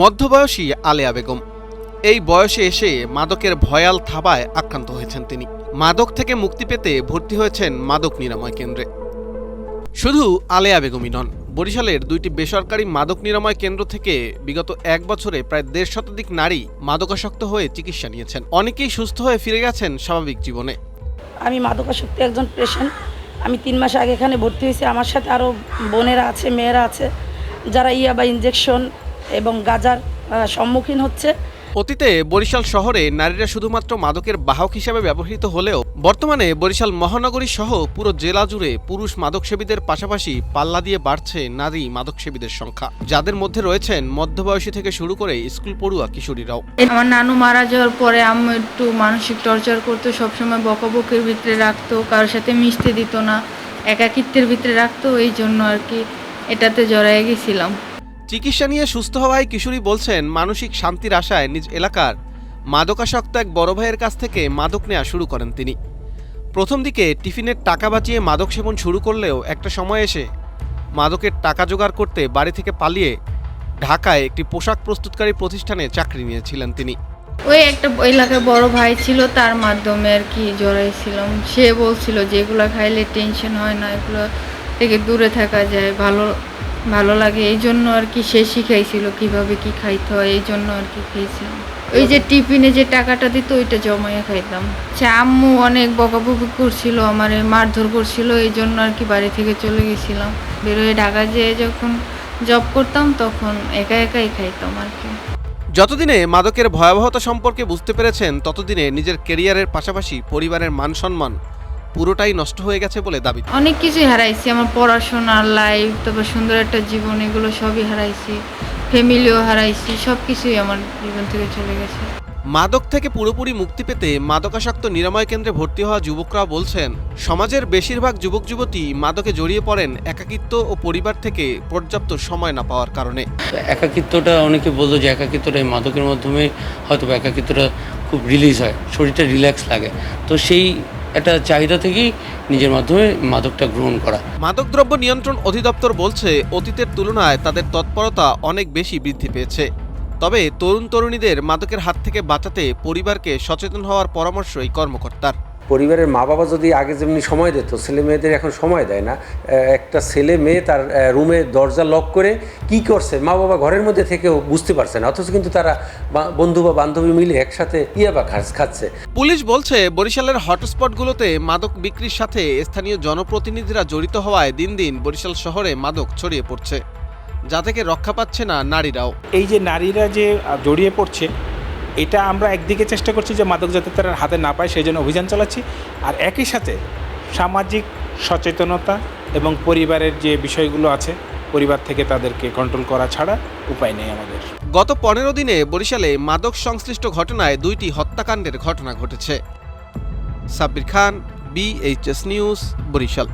মধ্যবয়সী আলেয়া বেগম। এই বয়সে এসে মাদকের ভয়াল থাবায় আক্রান্ত হয়েছেন তিনি। মাদক থেকে মুক্তি পেতে ভর্তি হয়েছেন মাদক নিরাময় কেন্দ্রে। শুধু আলেয়া বেগমই নন, বরিশালের দুইটি বেসরকারি মাদক নিরাময় কেন্দ্র থেকে বিগত এক বছরে প্রায় দেড় শতাধিক নারী মাদকাসক্ত হয়ে চিকিৎসা নিয়েছেন। অনেকেই সুস্থ হয়ে ফিরে গেছেন স্বাভাবিক জীবনে। আমি মাদকাসক্তি একজন পেশেন্ট আমি তিন মাস আগে এখানে ভর্তি হয়েছি। আমার সাথে আরও বোনেরা আছে, মেয়েরা আছে, যারা ইয়া বা ইনজেকশন এবং গাজার সম্মুখীন হচ্ছে। অতীতে বরিশাল শহরে নারীরা শুধুমাত্র মাদকের বাহক হিসাবে ব্যবহৃত হলেও বর্তমানে বরিশাল মহানগরী সহ পুরো জেলা জুড়ে পুরুষ মাদকসেবীদের পাশাপাশি পাল্লা দিয়ে বাড়ছে নারী মাদকসেবীদের সংখ্যা। যাদের মধ্যে রয়েছেন মধ্যবয়সী থেকে শুরু করে স্কুল পড়ুয়া কিশোরীরাও। আমার নানু মারা যাওয়ার পরে আম্মু একটু মানসিক টর্চার করতো সবসময় বকাবকির ভিতরে রাখতো কারোর সাথে মিশতে দিত না একাকিত্বের ভিতরে রাখতো এই জন্য আর কি এটাতে জড়াই গেছিলাম। চিকিৎসা নিয়ে সুস্থ হওয়ায় কিশোরী বলছেন, মানসিক শান্তির আশায় নিজ এলাকার মাদকাসক্ত এক বড় ভাইয়ের কাছ থেকে মাদক নেওয়া শুরু করেন তিনি। প্রথম দিকে টিফিনের টাকা বাঁচিয়ে মাদক সেবন শুরু করলেও একটা সময় এসে মাদকের টাকা জোগাড় করতে বাড়ি থেকে পালিয়ে ঢাকায় একটি পোশাক প্রস্তুতকারী প্রতিষ্ঠানে চাকরি নিয়েছিলেন তিনি। ওই একটা এলাকার বড় ভাই ছিল, তার মাধ্যমে আর কি জড়াইছিলাম। সে বলছিল যে এগুলো খাইলে টেনশন হয় না, এগুলো থেকে দূরে থাকা যায়, ভালো ভালো লাগে, এই জন্য আর কি সে শিখাইছিল কীভাবে কি খাইতে হয়, এই জন্য আর কি খেয়েছিলাম। ওই যে টিফিনে যে টাকাটা দিত, ওইটা জমাইয়া খাইতাম। সে আম্মু অনেক বকাবকি করছিল, আমার মারধর করছিল, এই জন্য আর কি বাড়ি থেকে চলে গেছিলাম। বেরোয় ঢাকা যেয়ে যখন জব করতাম, তখন একা একাই খাইতাম আর কি। যতদিনে মাদকের ভয়াবহতা সম্পর্কে বুঝতে পেরেছেন, ততদিনে নিজের কেরিয়ারের পাশাপাশি পরিবারের মান সম্মান পুরোটাই নষ্ট হয়ে গেছে বলে দাবি। অনেক কিছুই হারাইছি আমার পড়াশোনা লাইফ তারপর সুন্দর একটা জীবন এগুলো সবই হারাইছি ফ্যামিলিও হারাইছি সব কিছুই আমার জীবন থেকে চলে গেছে। মাদক থেকে পুরোপুরি মুক্তি পেতে মাদকাসক্ত নিরাময় কেন্দ্রে ভর্তি হওয়া যুবকরা বলছেন সমাজের বেশিরভাগ যুবক যুবতী মাদকে জড়িয়ে পড়েন একাকিত্ব ও পরিবার থেকে পর্যাপ্ত সময় না পাওয়ার কারণে। একাকিত্বটা অনেকে বলতো যে একাকিত্বটা এই মাদকের মাধ্যমে হয়তো বা একাকিত্বটা খুব রিলিজ হয় শরীরটা রিল্যাক্স লাগে। তো সেই একটা চাহিদা থেকেই নিজের মাধ্যমে মাদকটা গ্রহণ করা। মাদকদ্রব্য নিয়ন্ত্রণ অধিদপ্তর বলছে, অতীতের তুলনায় তাদের তৎপরতা অনেক বেশি বৃদ্ধি পেয়েছে। তবে তরুণ তরুণীদের মাদকের হাত থেকে বাঁচাতে পরিবারকে সচেতন হওয়ার পরামর্শ এই কর্মকর্তার। পরিবারের মা বাবা যদি আগে যেমনি সময় দিত ছেলে মেয়েদের এখন সময় দেয় না একটা ছেলে মেয়ে তার রুমে দরজা লক করে কি করছে মা বাবা ঘরের মধ্যে থেকেও বুঝতে পারছে না অথচ কিন্তু তারা বন্ধু বা বান্ধবী মিলে একসাথে ইয়াবা খাস খাচ্ছে। পুলিশ বলছে বরিশালের হটস্পটগুলোতে মাদক বিক্রির সাথে স্থানীয় জনপ্রতিনিধিরা জড়িত হওয়ায় দিন দিন বরিশাল শহরে মাদক ছড়িয়ে পড়ছে যা থেকে রক্ষা পাচ্ছে না নারীরাও। এই যে নারীরা যে জড়িয়ে পড়ছে এটা আমরা একদিকে চেষ্টা করছি যে মাদক যাতে তারা হাতে না পায়, সেই জন্য অভিযান চালাচ্ছি। আর একই সাথে সামাজিক সচেতনতা এবং পরিবারের যে বিষয়গুলো আছে, পরিবার থেকে তাদেরকে কন্ট্রোল করা ছাড়া উপায় নেই আমাদের। গত পনেরো দিনে বরিশালে মাদক সংশ্লিষ্ট ঘটনায় দুইটি হত্যাকাণ্ডের ঘটনা ঘটেছে। Sabbir Khan BHS news Barishal.